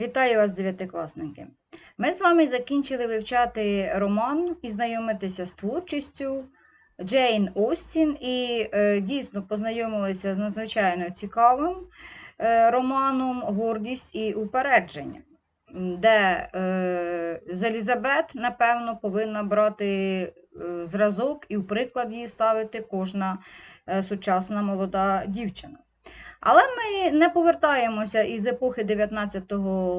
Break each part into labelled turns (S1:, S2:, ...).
S1: Вітаю вас, дев'ятикласники! Ми з вами закінчили вивчати роман і знайомитися з творчістю Джейн Остін і е, дійсно познайомилися з надзвичайно цікавим е, романом Гордість і упередження, де е, з Елізабет, напевно, повинна брати е, зразок і в приклад її ставити кожна е, сучасна молода дівчина. Але ми не повертаємося із епохи 19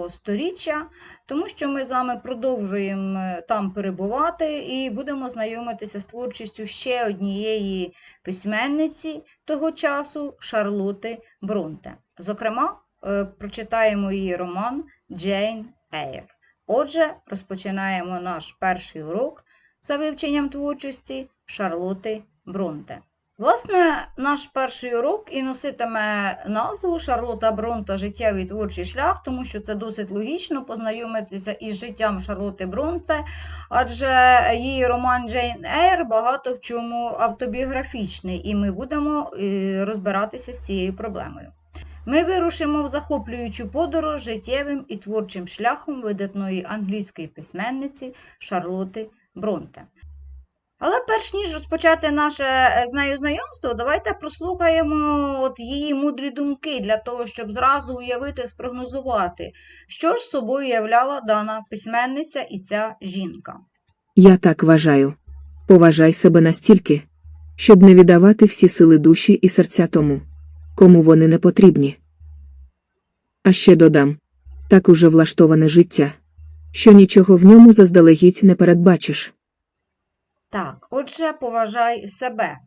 S1: століття, тому що ми з вами продовжуємо е, там перебувати і будемо знайомитися з творчістю ще однієї письменниці того часу Шарлоти Бронте. Зокрема, е, прочитаємо її роман Джейн Ейр. Отже, розпочинаємо наш перший урок за вивченням творчості Шарлоти Бронте. Власне, наш перший урок і носитиме назву Шарлота Бронта Життєвий творчий шлях, тому що це досить логічно познайомитися із життям Шарлоти Бронте, адже її роман Джейн Ейр багато в чому автобіографічний, і ми будемо е, розбиратися з цією проблемою. Ми вирушимо в захоплюючу подорож життєвим і творчим шляхом видатної англійської письменниці Шарлоти Бронте. Але перш ніж розпочати наше е, з нею знайомство, давайте прослухаємо от її мудрі думки для того, щоб зразу уявити, спрогнозувати, що ж собою являла дана письменниця і ця жінка.
S2: Я так вважаю. Поважай себе настільки, щоб не віддавати всі сили душі і серця тому, кому вони не потрібні. А ще додам так уже влаштоване життя, що нічого в ньому заздалегідь не передбачиш.
S1: Так, отже, поважай себе.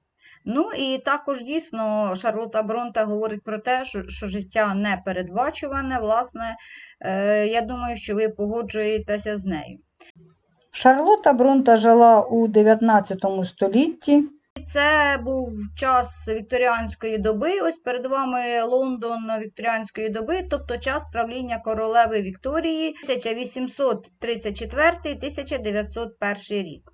S1: Ну і також дійсно Шарлота Бронте говорить про те, що, що життя не передбачуване. Власне, е, я думаю, що ви погоджуєтеся з нею. Шарлота Бронте жила у 19 столітті. Це був час вікторіанської доби. Ось перед вами Лондон вікторіанської доби, тобто час правління королеви Вікторії 1834-1901 рік.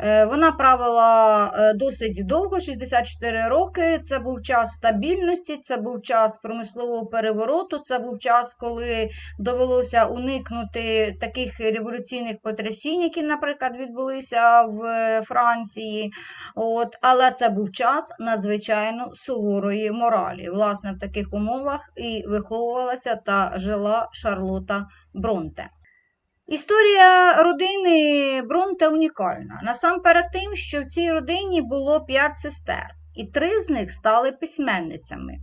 S1: Е, Вона правила е, досить довго, 64 роки. Це був час стабільності, це був час промислового перевороту, це був час, коли довелося уникнути таких революційних потрясінь, які, наприклад, відбулися в е, Франції. От, але це був час надзвичайно суворої моралі. Власне, в таких умовах і виховувалася та жила Шарлота Бронте. Історія родини Бронте унікальна. Насамперед тим, що в цій родині було п'ять сестер, і три з них стали письменницями,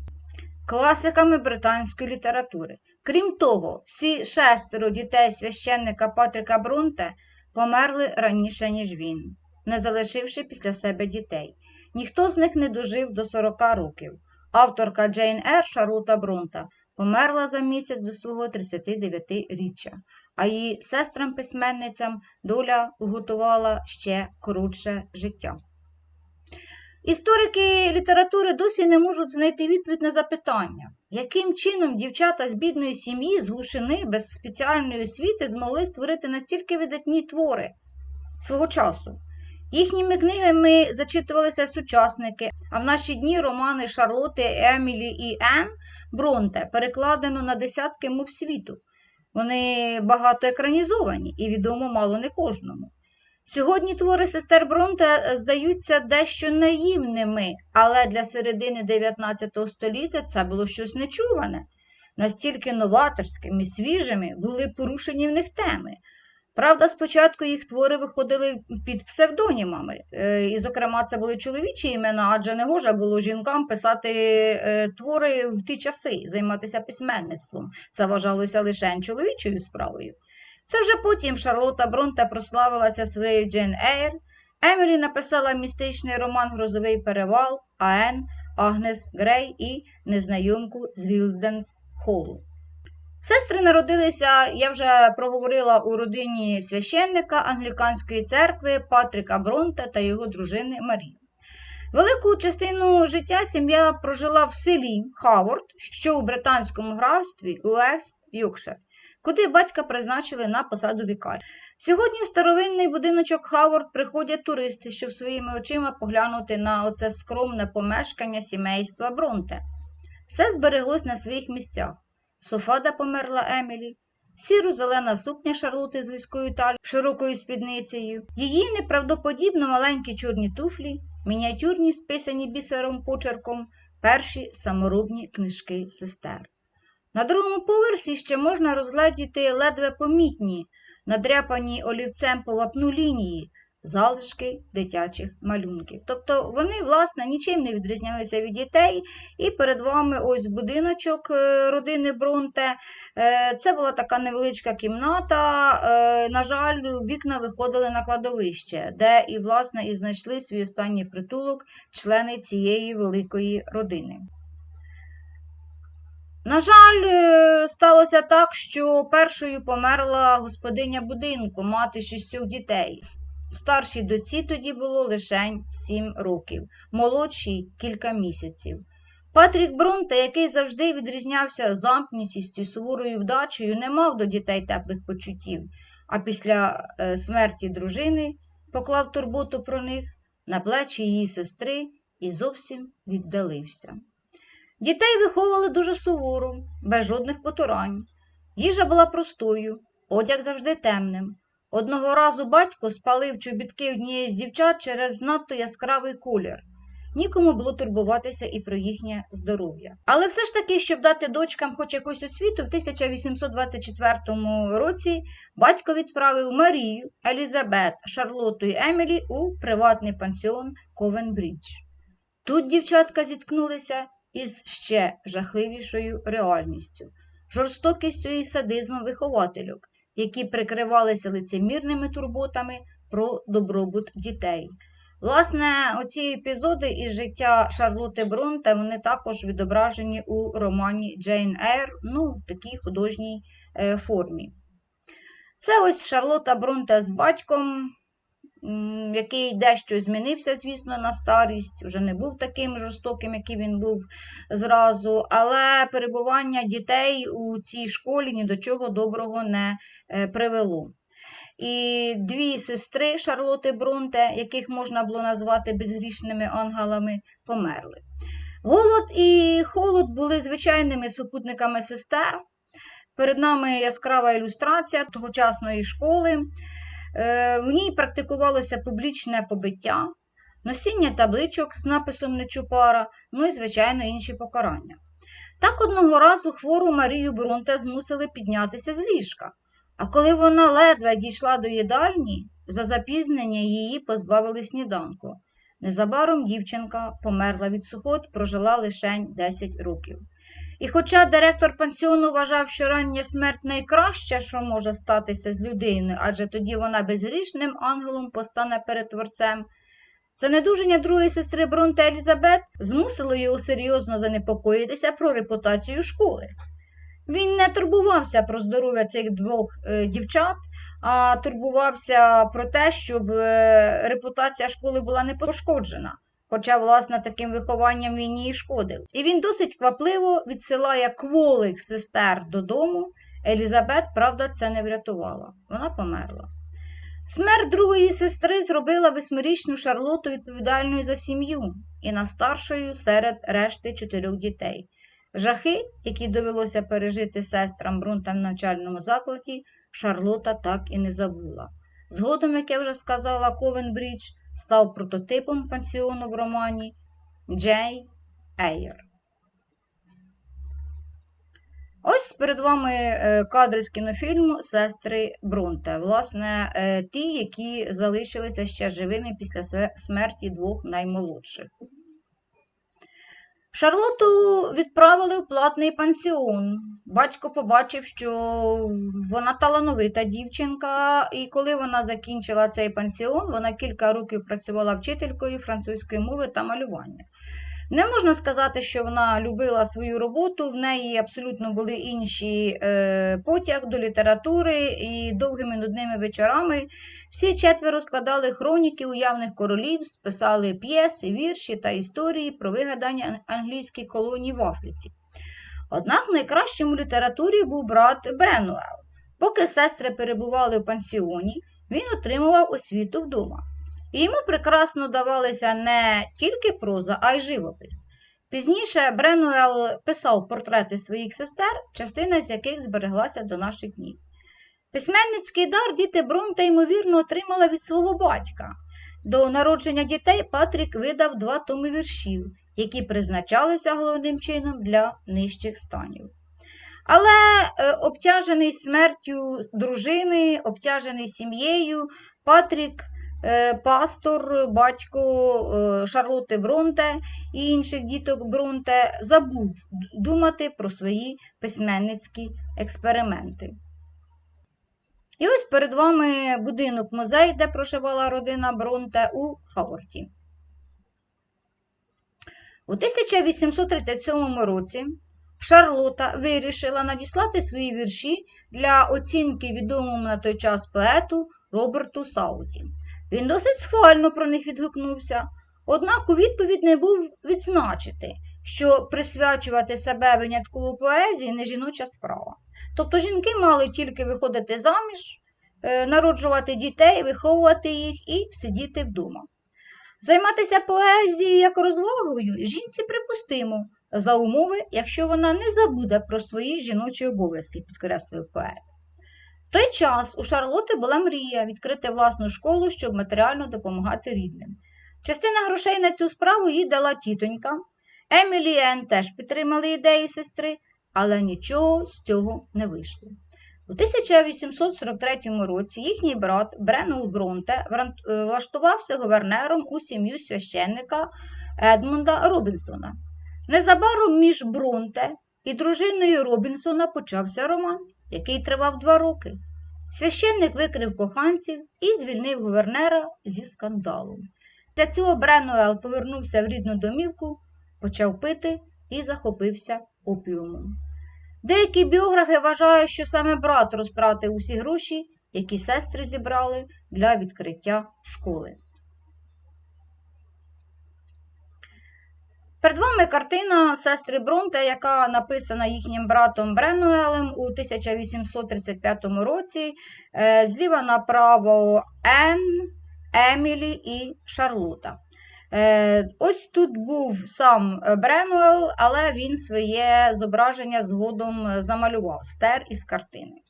S1: класиками британської літератури. Крім того, всі шестеро дітей священника Патрика Бронте померли раніше, ніж він, не залишивши після себе дітей. Ніхто з них не дожив до 40 років. Авторка Джейн Ер Шарлота Бронта померла за місяць до свого 39-річчя а її сестрам-письменницям доля уготувала ще коротше життя. Історики літератури досі не можуть знайти відповідь на запитання, яким чином дівчата з бідної сім'ї з глушини без спеціальної освіти змогли створити настільки видатні твори свого часу. Їхніми книгами зачитувалися сучасники, а в наші дні романи Шарлоти, Емілі і Ен Бронте перекладено на десятки мов світу. Вони багато екранізовані і відомо мало не кожному. Сьогодні твори сестер Бронте здаються дещо наївними, але для середини 19 століття це було щось нечуване. Настільки новаторськими, свіжими були порушені в них теми. Правда, спочатку їх твори виходили під псевдонімами, е, і, зокрема, це були чоловічі імена, адже не гоже було жінкам писати е, твори в ті часи, займатися письменництвом. Це вважалося лише чоловічою справою. Це вже потім Шарлота Бронте прославилася своєю Джейн Ейр, Емілі написала містичний роман Грозовий перевал, а Ен Агнес Грей і Незнайомку з Вілденс Холу. Сестри народилися, я вже проговорила у родині священника англіканської церкви Патрика Бронта та його дружини Марії. Велику частину життя сім'я прожила в селі Хаворд, що у британському графстві Уест Юкшир, куди батька призначили на посаду вікаря. Сьогодні в старовинний будиночок Хаворд приходять туристи, щоб своїми очима поглянути на оце скромне помешкання сімейства Бронте. Все збереглось на своїх місцях. Софа, де померла Емілі, сіро-зелена сукня Шарлоти з вузькою талією, широкою спідницею, її неправдоподібно маленькі чорні туфлі, мініатюрні списані бісером почерком, перші саморобні книжки сестер. На другому поверсі ще можна розгледіти ледве помітні, надряпані олівцем по вапну лінії, залишки дитячих малюнків. Тобто вони, власне, нічим не відрізнялися від дітей, і перед вами ось будиночок е, родини Бронте. Е, Це була така невеличка кімната. Е, На жаль, вікна виходили на кладовище, де і, власне, і знайшли свій останній притулок члени цієї великої родини. На жаль, сталося так, що першою померла господиня будинку, мати шістьох дітей. Старшій доці тоді було лише сім років, молодшій кілька місяців. Патрік Бронте, який завжди відрізнявся замкнутістю, суворою вдачею, не мав до дітей теплих почуттів, а після е, смерті дружини поклав турботу про них на плечі її сестри і зовсім віддалився. Дітей виховували дуже суворо, без жодних потурань. Їжа була простою, одяг завжди темним. Одного разу батько спалив чобітки однієї з дівчат через надто яскравий колір. Нікому було турбуватися і про їхнє здоров'я. Але все ж таки, щоб дати дочкам хоч якусь освіту, в 1824 році батько відправив Марію, Елізабет, Шарлоту і Емілі у приватний пансіон Ковенбрідж. Тут дівчатка зіткнулися із ще жахливішою реальністю, жорстокістю і садизмом виховательок, які прикривалися лицемірними турботами про добробут дітей. Власне, оці епізоди із життя Шарлоти Бронте вони також відображені у романі Джейн Ейр, ну, в такій художній е, формі. Це ось Шарлота Бронте з батьком, який дещо змінився, звісно, на старість, вже не був таким жорстоким, який він був зразу, але перебування дітей у цій школі ні до чого доброго не е, привело. І дві сестри Шарлоти Бронте, яких можна було назвати безгрішними ангелами, померли. Голод і холод були звичайними супутниками сестер. Перед нами яскрава ілюстрація тогочасної школи. Е, В ній практикувалося публічне побиття, носіння табличок з написом Нечупара, ну і, звичайно, інші покарання. Так одного разу хвору Марію Бронте змусили піднятися з ліжка. А коли вона ледве дійшла до їдальні, за запізнення її позбавили сніданку. Незабаром дівчинка померла від сухот, прожила лише 10 років. І хоча директор пансіону вважав, що рання смерть найкраще, що може статися з людиною, адже тоді вона безгрішним ангелом постане перед творцем, це недуження другої сестри Бронте Елізабет змусило його серйозно занепокоїтися про репутацію школи. Він не турбувався про здоров'я цих двох е, дівчат, а турбувався про те, щоб е, репутація школи була не пошкоджена. Хоча, власне, таким вихованням він їй шкодив. І він досить квапливо відсилає кволих сестер додому. Елізабет, правда, це не врятувала. Вона померла. Смерть другої сестри зробила восьмирічну Шарлоту відповідальною за сім'ю і найстаршою серед решти чотирьох дітей. Жахи, які довелося пережити сестрам Брунтам в навчальному закладі, Шарлота так і не забула. Згодом, як я вже сказала, Ковенбрідж став прототипом пансіону в романі Джей Ейр. Ось перед вами е, кадри з кінофільму Сестри Брунте. Власне, е, ті, які залишилися ще живими після смерті двох наймолодших. Шарлоту відправили в платний пансіон. Батько побачив, що вона талановита дівчинка, і коли вона закінчила цей пансіон, вона кілька років працювала вчителькою французької мови та малювання. Не можна сказати, що вона любила свою роботу, в неї абсолютно були інші е, потяг до літератури і довгими нудними вечорами всі четверо складали хроніки уявних королівств, писали п'єси, вірші та історії про вигадані ан- англійські колонії в Африці. Однак найкращим у літературі був брат Бренуел. Поки сестри перебували в пансіоні, він отримував освіту вдома. І йому прекрасно давалися не тільки проза, а й живопис. Пізніше Бренуел писав портрети своїх сестер, частина з яких збереглася до наших днів. Письменницький дар діти Бронте, ймовірно, отримала від свого батька. До народження дітей Патрік видав два томи віршів, які призначалися головним чином для нижчих станів. Але е, обтяжений смертю дружини, обтяжений сім'єю, Патрік, пастор, батько е, Шарлотти Бронте і інших діток Бронте, забув думати про свої письменницькі експерименти. І ось перед вами будинок музей, де проживала родина Бронте у Хаворті. У 1837 році Шарлота вирішила надіслати свої вірші для оцінки відомому на той час поету Роберту Сауті. Він досить схвально про них відгукнувся, однак у відповідь не був відзначити, що присвячувати себе винятково поезії не жіноча справа. Тобто жінки мали тільки виходити заміж, е, народжувати дітей, виховувати їх і сидіти вдома. Займатися поезією як розвагою жінці припустимо, за умови, якщо вона не забуде про свої жіночі обов'язки, підкреслив поет. В той час у Шарлоти була мрія відкрити власну школу, щоб матеріально допомагати рідним. Частина грошей на цю справу їй дала тітонька. Емілі і Енн теж підтримали ідею сестри, але нічого з цього не вийшло. У 1843 році їхній брат Бренул Бронте е, влаштувався гувернером у сім'ю священника Едмунда Робінсона. Незабаром між Бронте і дружиною Робінсона почався роман, який тривав два роки. Священник викрив коханців і звільнив гувернера зі скандалом. Для цього Бренуел повернувся в рідну домівку, почав пити і захопився опіумом. Деякі біографи вважають, що саме брат розтратив усі гроші, які сестри зібрали для відкриття школи. Перед вами картина сестри Бронте, яка написана їхнім братом Бренуелем у 1835 році. Е, Зліва направо Енн, Емілі і Шарлота. Е, Ось тут був сам Бренуел, але він своє зображення згодом замалював стер із картини.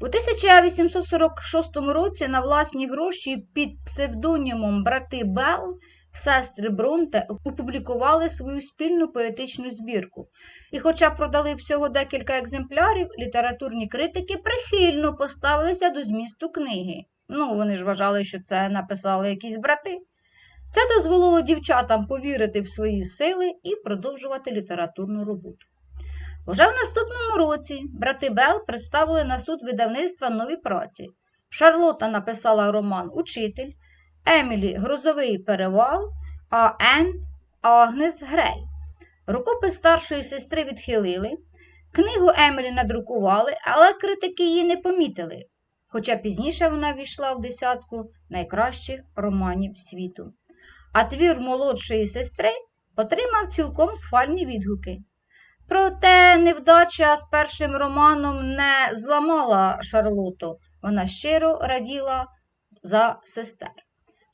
S1: У 1846 році на власні гроші під псевдонімом брати Белл сестри Бронте опублікували свою спільну поетичну збірку. І хоча продали всього декілька екземплярів, літературні критики прихильно поставилися до змісту книги. Ну, вони ж вважали, що це написали якісь брати. Це дозволило дівчатам повірити в свої сили і продовжувати літературну роботу. Уже в наступному році брати Бел представили на суд видавництва нові праці. Шарлота написала роман Учитель, Емілі Грозовий перевал, а Ен Агнес Грей. Рукопис старшої сестри відхилили. Книгу Емілі надрукували, але критики її не помітили, хоча пізніше вона війшла в десятку найкращих романів світу. А твір молодшої сестри отримав цілком схвальні відгуки. Проте невдача з першим романом не зламала Шарлоту, вона щиро раділа за сестер.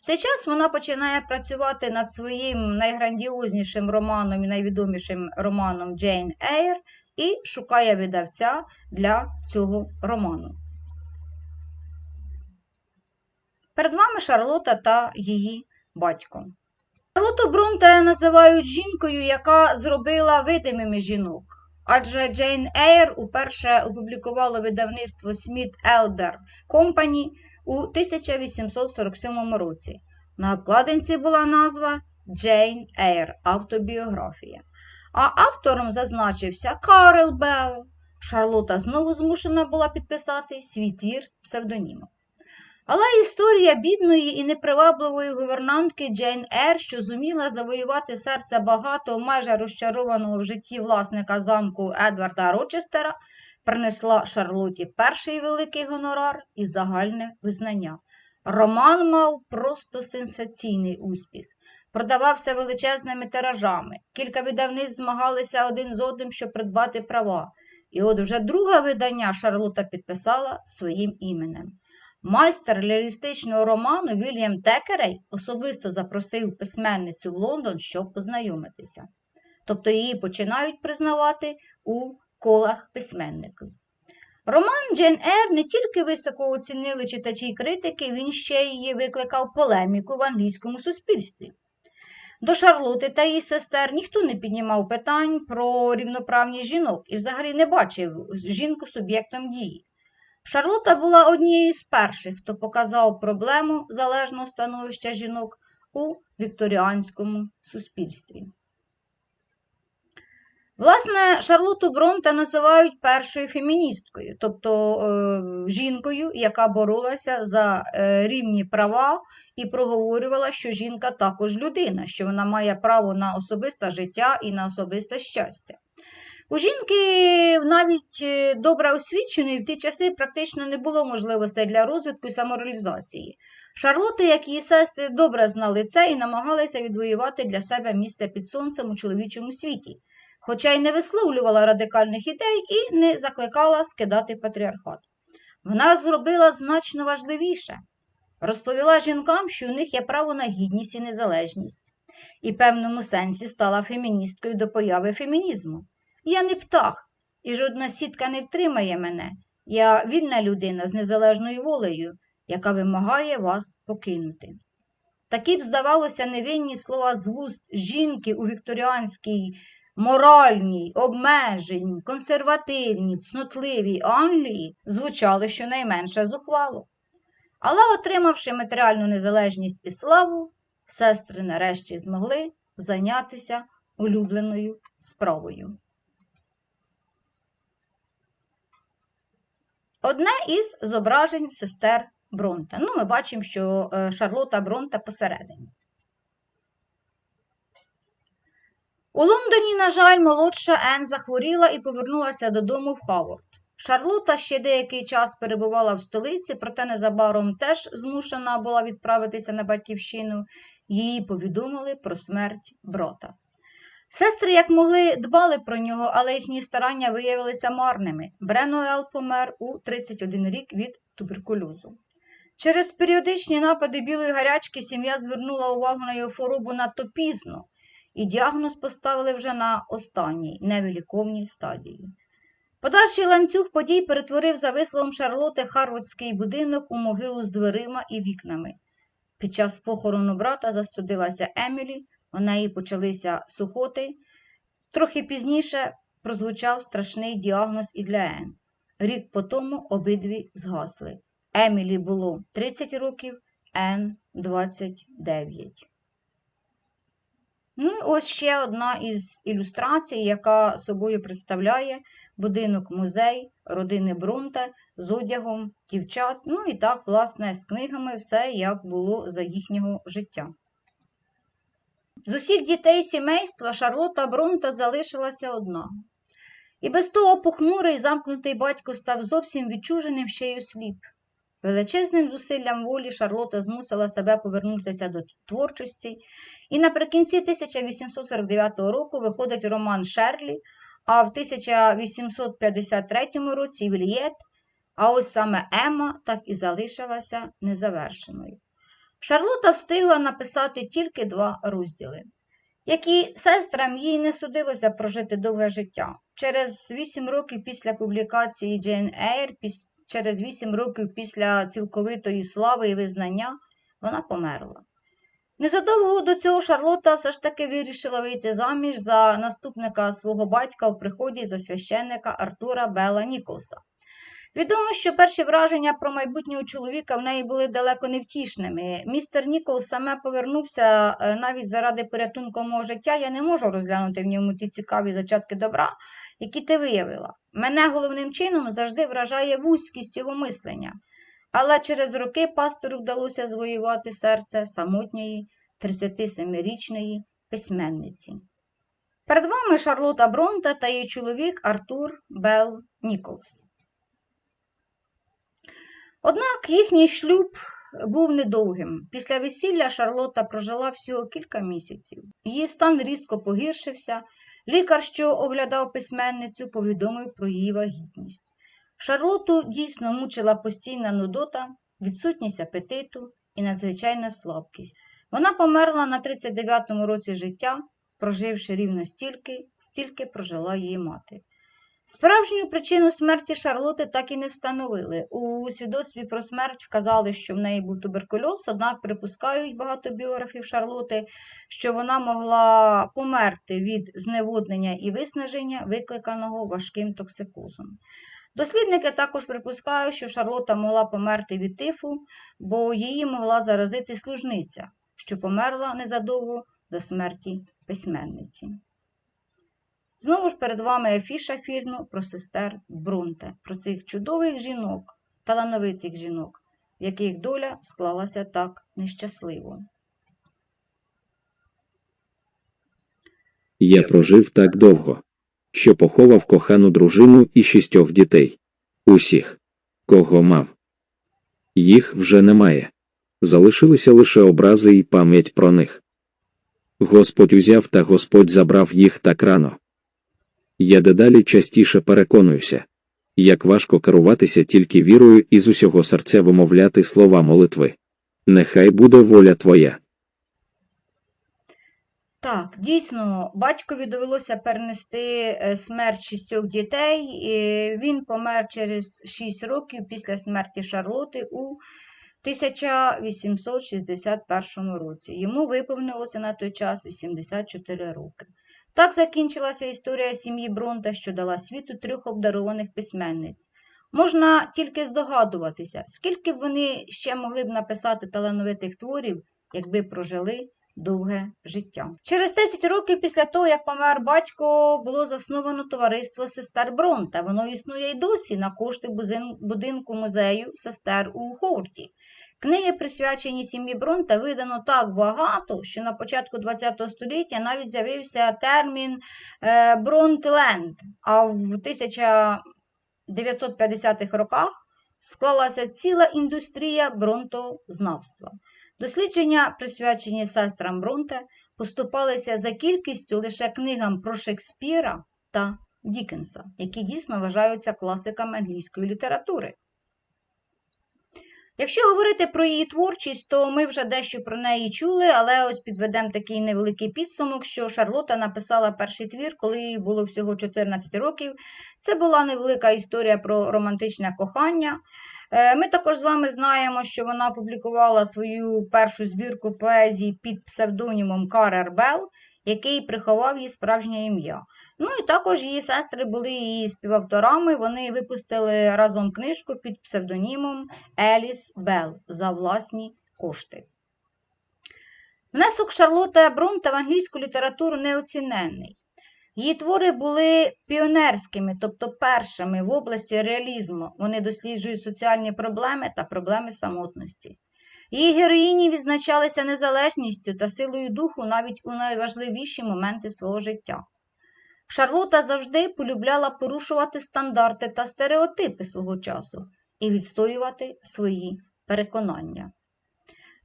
S1: Цей час вона починає працювати над своїм найграндіознішим романом і найвідомішим романом Джейн Ейр і шукає видавця для цього роману. Перед вами Шарлота та її батько. Шарлоту Бронте називають жінкою, яка зробила видимими жінок. Адже Джейн Ейр уперше опублікувало видавництво Smith Elder Company у 1847 році. На обкладинці була назва Джейн Ейр автобіографія. А автором зазначився Карел Белл. Шарлота знову змушена була підписати свій твір псевдонімом. Але історія бідної і непривабливої гувернантки Джейн Ейр, що зуміла завоювати серце багато майже розчарованого в житті власника замку Едварда Рочестера, принесла Шарлоті перший великий гонорар і загальне визнання. Роман мав просто сенсаційний успіх. Продавався величезними тиражами. Кілька видавниць змагалися один з одним, щоб придбати права. І от вже друге видання Шарлота підписала своїм іменем. Майстер реалістичного роману Вільям Текерей особисто запросив письменницю в Лондон, щоб познайомитися. Тобто її починають признавати у колах письменників. Роман Джейн Ейр не тільки високо оцінили читачі й критики, він ще й викликав полеміку в англійському суспільстві. До Шарлоти та її сестер ніхто не піднімав питань про рівноправність жінок і взагалі не бачив жінку суб'єктом дії. Шарлота була однією з перших, хто показав проблему залежного становища жінок у вікторіанському суспільстві. Власне, Шарлоту Бронте називають першою феміністкою, тобто е, жінкою, яка боролася за е, рівні права і проговорювала, що жінка також людина, що вона має право на особисте життя і на особисте щастя. У жінки, навіть е, добре освіченої, в ті часи практично не було можливостей для розвитку і самореалізації. Шарлота, як її сестри, добре знали це і намагалися відвоювати для себе місце під сонцем у чоловічому світі, хоча й не висловлювала радикальних ідей і не закликала скидати патріархат. Вона зробила значно важливіше розповіла жінкам, що у них є право на гідність і незалежність, і в певному сенсі стала феміністкою до появи фемінізму. Я не птах, і жодна сітка не втримає мене. Я вільна людина з незалежною волею, яка вимагає вас покинути. Такі б, здавалося, невинні слова з вуст жінки у вікторіанській моральній, обмеженій, консервативній, цнотливій Англії звучали щонайменше зухвало. Але, отримавши матеріальну незалежність і славу, сестри нарешті змогли зайнятися улюбленою справою. Одне із зображень сестер Бронте. Ну, ми бачимо, що е, Шарлота Бронте посередині. У Лондоні, на жаль, молодша Ен захворіла і повернулася додому в Хавард. Шарлота ще деякий час перебувала в столиці, проте незабаром теж змушена була відправитися на батьківщину. Їй повідомили про смерть брата. Сестри, як могли, дбали про нього, але їхні старання виявилися марними. Бренуел помер у 31 рік від туберкульозу. Через періодичні напади білої гарячки сім'я звернула увагу на його хворобу надто пізно, і діагноз поставили вже на останній невиліковній стадії. Подальший ланцюг подій перетворив за висловом Шарлоти Харвардський будинок у могилу з дверима і вікнами. Під час похорону брата застудилася Емілі, у неї почалися сухоти. Трохи пізніше прозвучав страшний діагноз і для Ен. Рік по тому обидві згасли. Емілі було 30 років, Ен 29. Ну ось ще одна із ілюстрацій, яка собою представляє будинок музей родини Брунте з одягом дівчат. Ну і так, власне, з книгами все як було за їхнього життя. З усіх дітей сімейства Шарлота Брунта залишилася одна. І без того похмурий замкнутий батько став зовсім відчуженим ще й осліп. Величезним зусиллям волі Шарлота змусила себе повернутися до творчості, і наприкінці 1849 року виходить роман Шерлі, а в 1853 році Вільєт, а ось саме Ема так і залишилася незавершеною. Шарлота встигла написати тільки два розділи. Як і сестрам, їй не судилося прожити довге життя. Через вісім років після публікації Джейн Ейр, через вісім років після цілковитої слави і визнання, вона померла. Незадовго до цього Шарлота все ж таки вирішила вийти заміж за наступника свого батька у приході за священника Артура Бела Ніколса. Відомо, що перші враження про майбутнього чоловіка в неї були далеко невтішними. Містер Ніколс саме повернувся е, навіть заради порятунку мого життя. Я не можу розглянути в ньому ті цікаві зачатки добра, які ти виявила. Мене головним чином завжди вражає вузькість його мислення. Але через роки пастору вдалося звоювати серце самотньої 37-річної письменниці. Перед вами Шарлота Бронта та її чоловік Артур Белл Ніколс. Однак їхній шлюб був недовгим. Після весілля Шарлота прожила всього кілька місяців. Її стан різко погіршився. Лікар, що оглядав письменницю, повідомив про її вагітність. Шарлоту дійсно мучила постійна нудота, відсутність апетиту і надзвичайна слабкість. Вона померла на 39-му році життя, проживши рівно стільки, стільки прожила її мати. Справжню причину смерті Шарлоти так і не встановили. У свідоцтві про смерть вказали, що в неї був туберкульоз, однак припускають багато біографів Шарлоти, що вона могла померти від зневоднення і виснаження, викликаного важким токсикозом. Дослідники також припускають, що Шарлота могла померти від тифу, бо її могла заразити служниця, що померла незадовго до смерті письменниці. Знову ж перед вами афіша фільму про сестер Бронте, про цих чудових жінок, талановитих жінок, в яких доля склалася так нещасливо.
S3: Я прожив так довго, що поховав кохану дружину і шістьох дітей. Усіх, кого мав. Їх вже немає. Залишилися лише образи і пам'ять про них. Господь узяв та Господь забрав їх так рано. Я дедалі частіше переконуюся, як важко керуватися тільки вірою і з усього серця вимовляти слова молитви. Нехай буде воля твоя.
S1: Так, дійсно, батькові довелося перенести е, смерть шістьох дітей. і Він помер через 6 років після смерті Шарлоти у 1861 році. Йому виповнилося на той час 84 роки. Так закінчилася історія сім'ї Бронта, що дала світу трьох обдарованих письменниць. Можна тільки здогадуватися, скільки б вони ще могли б написати талановитих творів, якби прожили довге життя. Через 30 років після того, як помер батько, було засновано товариство сестер Бронте. Воно існує й досі на кошти будинку музею сестер у Ховрті. Книги, присвячені сім'ї Бронте, видано так багато, що на початку ХХ століття навіть з'явився термін е, Бронтленд, а в 1950-х роках склалася ціла індустрія бронтознавства. Дослідження, присвячені сестрам Бронте, поступалися за кількістю лише книгам про Шекспіра та Дікенса, які дійсно вважаються класиками англійської літератури. Якщо говорити про її творчість, то ми вже дещо про неї чули, але ось підведемо такий невеликий підсумок, що Шарлота написала перший твір, коли їй було всього 14 років. Це була невелика історія про романтичне кохання. Е, Ми також з вами знаємо, що вона опублікувала свою першу збірку поезії під псевдонімом Карер Белл, який приховав її справжнє ім'я. Ну і також її сестри були її співавторами. Вони випустили разом книжку під псевдонімом Еліс Белл за власні кошти. Внесок Шарлотта Бронте в англійську літературу неоціненний. Її твори були піонерськими, тобто першими в області реалізму. Вони досліджують соціальні проблеми та проблеми самотності. Її героїні відзначалися незалежністю та силою духу навіть у найважливіші моменти свого життя. Шарлота завжди полюбляла порушувати стандарти та стереотипи свого часу і відстоювати свої переконання.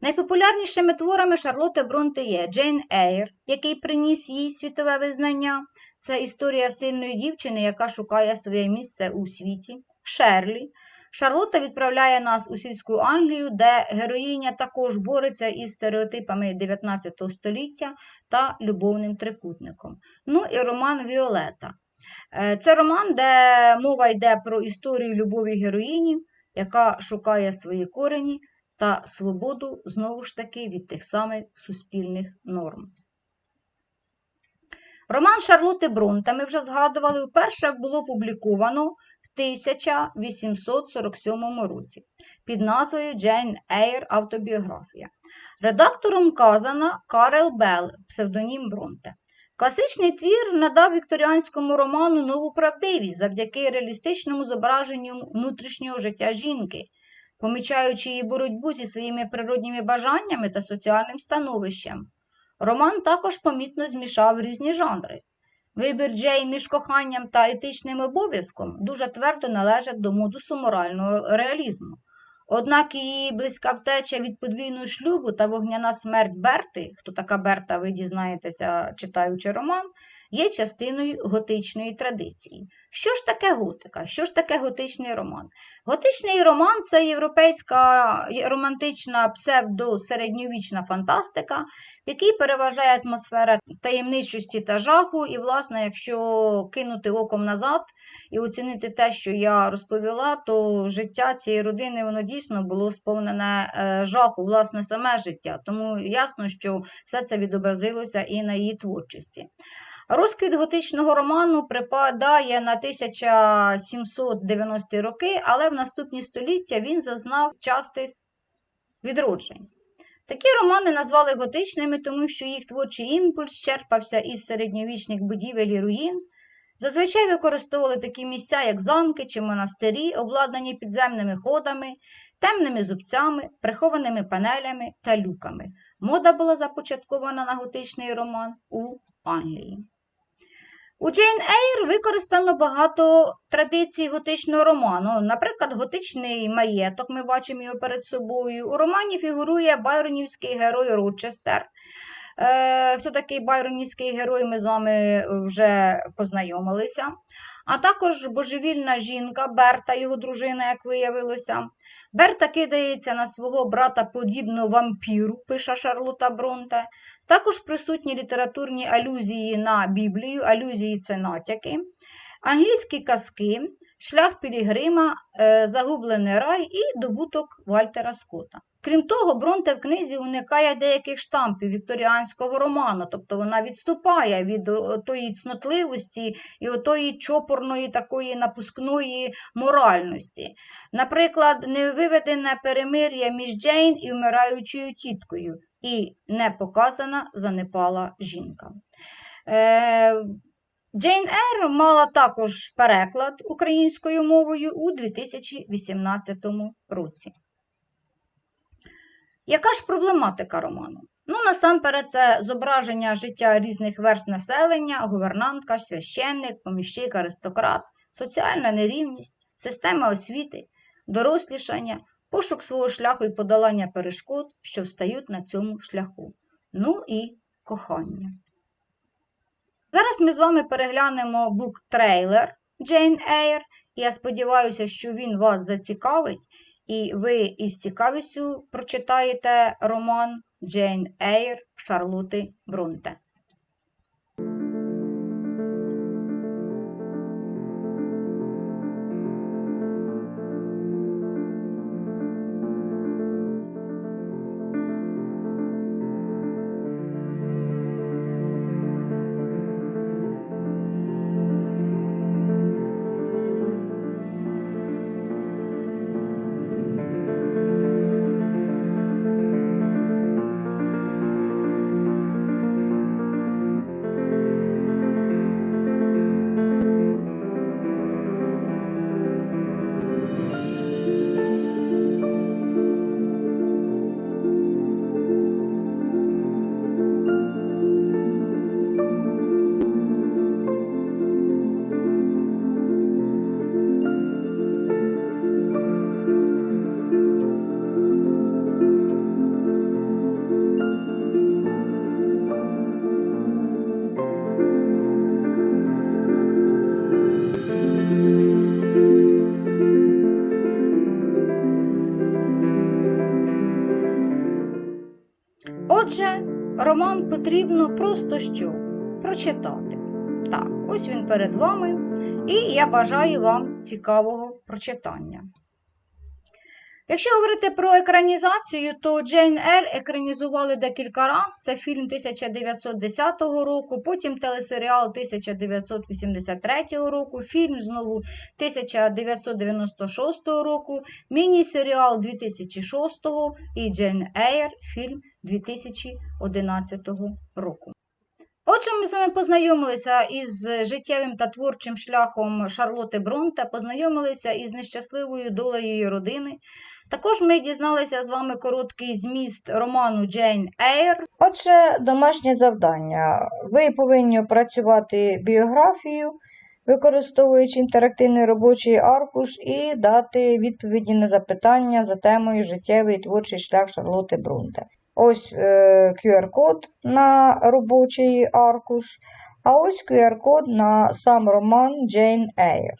S1: Найпопулярнішими творами Шарлотти Бронте є Джейн Ейр, який приніс їй світове визнання. Це історія сильної дівчини, яка шукає своє місце у світі. Шерлі. Шарлотта відправляє нас у сільську Англію, де героїня також бореться із стереотипами 19 століття та любовним трикутником. Ну і роман Віолета. Е, Це роман, де мова йде про історію любові героїні, яка шукає свої корені та свободу знову ж таки від тих самих суспільних норм. Роман Шарлоти Бронте, ми вже згадували, вперше було опубліковано 1847 році під назвою Джейн Ейр Автобіографія. Редактором вказана Карел Белл, псевдонім Бронте. Класичний твір надав вікторіанському роману нову правдивість завдяки реалістичному зображенню внутрішнього життя жінки, помічаючи її боротьбу зі своїми природніми бажаннями та соціальним становищем. Роман також помітно змішав різні жанри. Вибір Джейн між коханням та етичним обов'язком дуже твердо належить до модусу морального реалізму. Однак її близька втеча від подвійного шлюбу та вогняна смерть Берти, хто така Берта, ви дізнаєтеся, читаючи роман, є частиною готичної традиції. Що ж таке готика? Що ж таке готичний роман? Готичний роман це європейська романтична псевдосередньовічна фантастика, в якій переважає атмосфера таємничості та жаху. І, власне, якщо кинути оком назад і оцінити те, що я розповіла, то життя цієї родини воно дійсно було сповнене е, жаху, власне, саме життя. Тому ясно, що все це відобразилося і на її творчості. Розквіт готичного роману припадає на 1790 роки, але в наступні століття він зазнав частих відроджень. Такі романи назвали готичними, тому що їх творчий імпульс черпався із середньовічних будівель і руїн. Зазвичай використовували такі місця, як замки чи монастирі, обладнані підземними ходами, темними зубцями, прихованими панелями та люками. Мода була започаткована на готичний роман у Англії. У Джейн Ейр використано багато традицій готичного роману. Наприклад, готичний маєток, ми бачимо його перед собою. У романі фігурує байронівський герой Рочестер. Е, хто такий байронівський герой, ми з вами вже познайомилися. А також божевільна жінка Берта, його дружина, як виявилося. Берта кидається на свого брата подібно вампіру, пише Шарлота Бронте. Також присутні літературні алюзії на Біблію, алюзії це натяки, англійські казки, шлях Пілігрима, е, загублений рай і добуток Вальтера Скотта. Крім того, Бронте в книзі уникає деяких штампів вікторіанського роману, тобто вона відступає від тої цнотливості і отої чопорної такої напускної моральності. Наприклад, невиведене перемир'я між Джейн і вмираючою тіткою, і не показана занепала жінка. Е, Джейн Ейр мала також переклад українською мовою у 2018 році. Яка ж проблематика роману? Ну, насамперед, це зображення життя різних верст населення, гувернантка, священник, поміщик, аристократ, соціальна нерівність, система освіти, дорослішання, пошук свого шляху і подолання перешкод, що встають на цьому шляху. Ну і кохання. Зараз ми з вами переглянемо бук-трейлер Джейн Ейр, я сподіваюся, що він вас зацікавить, і ви із цікавістю прочитаєте роман Джейн Ейр Шарлоти Бронте. Потрібно просто що? Прочитати. Так, ось він перед вами, і я бажаю вам цікавого прочитання. Якщо говорити про екранізацію, то Джейн Ейр екранізували декілька разів. Це фільм 1910 року, потім телесеріал 1983 року, фільм знову 1996 року, міні-серіал 2006 і Джейн Ейр фільм 2011 року. Отже, ми з вами познайомилися із життєвим та творчим шляхом Шарлоти Бронте, познайомилися із нещасливою долею її родини. Також ми дізналися з вами короткий зміст роману Джейн Ейр.
S4: Отже, домашнє завдання. Ви повинні опрацювати біографію, використовуючи інтерактивний робочий аркуш, і дати відповіді на запитання за темою життєвий творчий шлях Шарлоти Брунте. Ось е, QR-код на робочий аркуш. А ось QR-код на сам роман Джейн Ейр.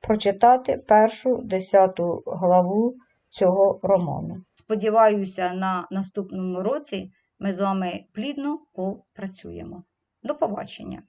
S4: Прочитати першу десяту главу цього роману.
S1: Сподіваюся, на наступному році ми з вами плідно попрацюємо. До побачення!